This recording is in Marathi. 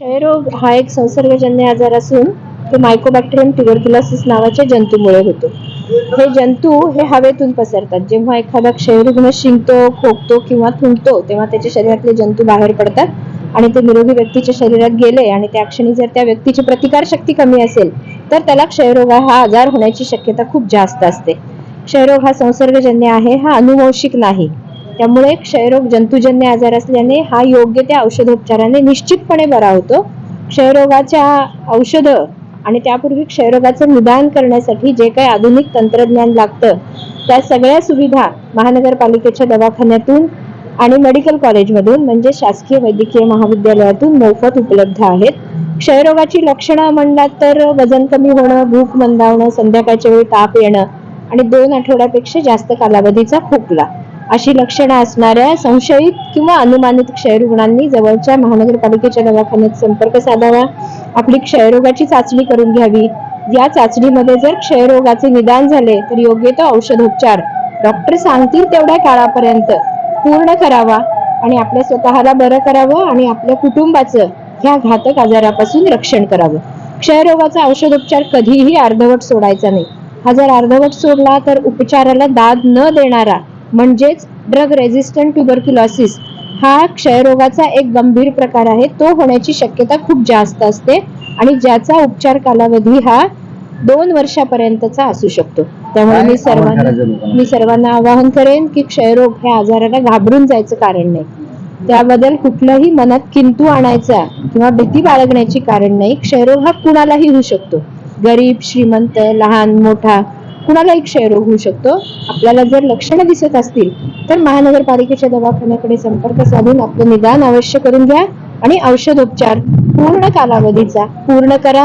क्षयरोग हा एक संसर्गजन्य आजार असून तो मायकोबॅक्टेरियम ट्युबरक्युलोसिस नावाच्या जंतूमुळे होतो. हे जंतू हे हवेतून पसरतात. जेव्हा एखादा क्षयरुग्ण शिंकतो खोकतो किंवा थुंकतो तेव्हा त्याच्या शरीरातले जंतू बाहेर पडतात आणि ते निरोगी व्यक्तीच्या शरीरात गेले आणि त्या क्षणी जर त्या व्यक्तीची प्रतिकार शक्ती कमी असेल तर त्याला क्षयरोग हा आजार होण्याची शक्यता खूप जास्त असते. क्षयरोग हा संसर्गजन्य आहे हा अनुवंशिक नाही. त्यामुळे क्षयरोग जंतुजन्य आजार असल्याने हा योग्य त्या औषधोपचाराने निश्चितपणे बरा होतो. क्षयरोगाच्या औषधं आणि त्यापूर्वी क्षयरोगाचं निदान करण्यासाठी जे काही आधुनिक तंत्रज्ञान लागतं त्या सगळ्या सुविधा महानगरपालिकेच्या दवाखान्यातून आणि मेडिकल कॉलेजमधून म्हणजे शासकीय वैद्यकीय महाविद्यालयातून मोफत उपलब्ध आहेत. क्षयरोगाची लक्षणं म्हणलात तर वजन कमी होणं भूक मंदावणं संध्याकाळच्या वेळी ताप येणं आणि दोन आठवड्यापेक्षा जास्त कालावधीचा खोकला. अशी लक्षणं असणाऱ्या संशयित किंवा अनुमानित क्षयरुग्णांनी जवळच्या महानगरपालिकेच्या दवाखान्यात संपर्क साधावा. आपली क्षयरोगाची चाचणी करून घ्यावी. या चाचणीमध्ये जर क्षयरोगाचे निदान झाले तर योग्य तो औषधोपचार. डॉक्टर सांगतील तेवढ्या काळापर्यंत पूर्ण करावा आणि आपल्या स्वतःला बरं करावं आणि आपल्या कुटुंबाचं ह्या घातक आजारापासून रक्षण करावं. क्षयरोगाचा औषधोपचार कधीही अर्धवट सोडायचा नाही. हा जर अर्धवट सोडला तर उपचाराला दाद न देणारा म्हणजेच ड्रग रेझिस्टंट ट्युबरक्युलॉसिस हा क्षयरोगाचा एक गंभीर प्रकार आहे. तो होण्याची शक्यता खूप जास्त असते आणि ज्याचा उपचार कालावधी हा दोन वर्षापर्यंतचा असू शकतो. त्यामुळे मी सर्वांना? मी सर्वांना आवाहन करेन की क्षयरोग ह्या आजाराला घाबरून जायचं कारण नाही. त्याबद्दल कुठलंही मनात किंतू आणायचा किंवा भीती बाळगण्याची कारण नाही. क्षयरोग हा कुणालाही होऊ शकतो. गरीब श्रीमंत लहान मोठा कुणालाही क्षयरोग होऊ शकतो. आपल्याला जर लक्षणं दिसत असतील तर महानगरपालिकेच्या दवाखान्याकडे संपर्क साधून आपलं निदान अवश्य करून घ्या आणि औषधोपचार पूर्ण कालावधीचा पूर्ण करा.